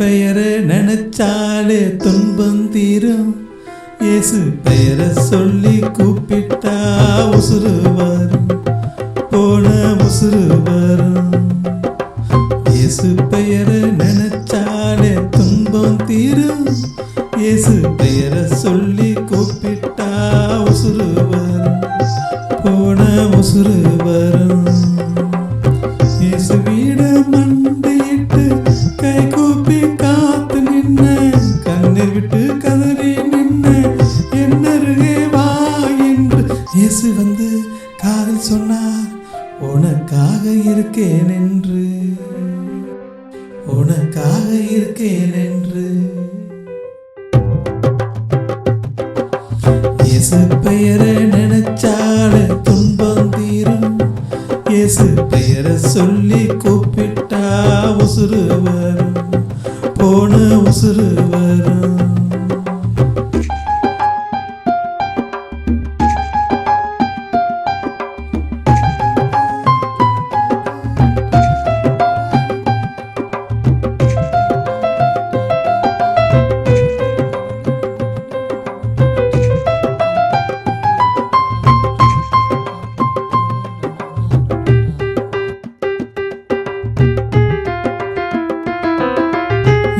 நினைச்சாலே துன்பம் தீரும். இயேசு பெயரை சொல்லி கூப்பிட்டா உசுறு வரும். போன உசுறு வரும். இயேசு பெயரை நினைச்சாலே துன்பம் தீரும். இயேசு பெயரை சொல்லி கூப்பிட்டா உசுறு வரும். போன உசுறு வரும். இயேசு வீட மண் சொன்னா சொன்னார் உனக்காக இருக்கேன் என்று உனக்காக இருக்கேன் என்று இயேசு பெயரை நினைச்சாலே துன்பம் தீரும். இயேசு பெயரை சொல்லி கூப்பிட்டா உசுறு வரும். போன உசுறு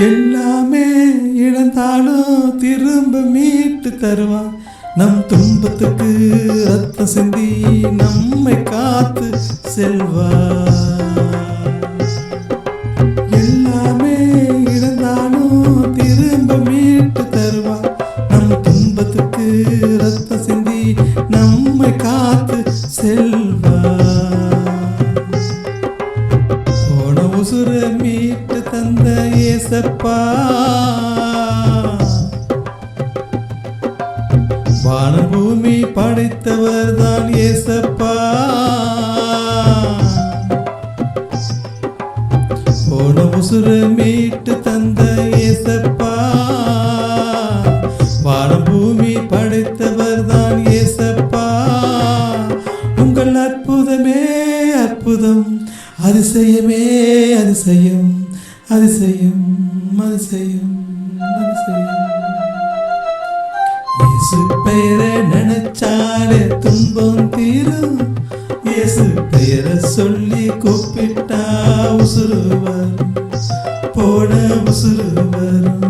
எல்லாமே இழந்தாலும் திரும்ப மீட்டு தருவான். நம் துன்பத்துக்கு ரத்தம் சிந்தி நம்மை காத்து செல்வா எல்லாமே இழந்தாலும் திரும்ப மீட்டு தருவான். நம் துன்பத்துக்கு ரத்தம் சிந்தி நம்மை காத்து செல்வா மீட்டு தந்த ஏசப்பா. வானபூமி படைத்தவர் தான் ஏசப்பா. போன உசுறு மீட்டு தந்த ஏசப்பா. வானபூமி படைத்தவர் தான் ஏசப்பா. உங்கள் அற்புதமே அற்புதம் அதிசயமே அதிசயம். அதிசயம் அதிசயம் அதிசயம் இயேசு பெயரை நினைச்சாலே துன்பம் தீரும். இயேசு பெயரை சொல்லி கூப்பிட்டா உசுறு வரும். போன உசுறு வரும்.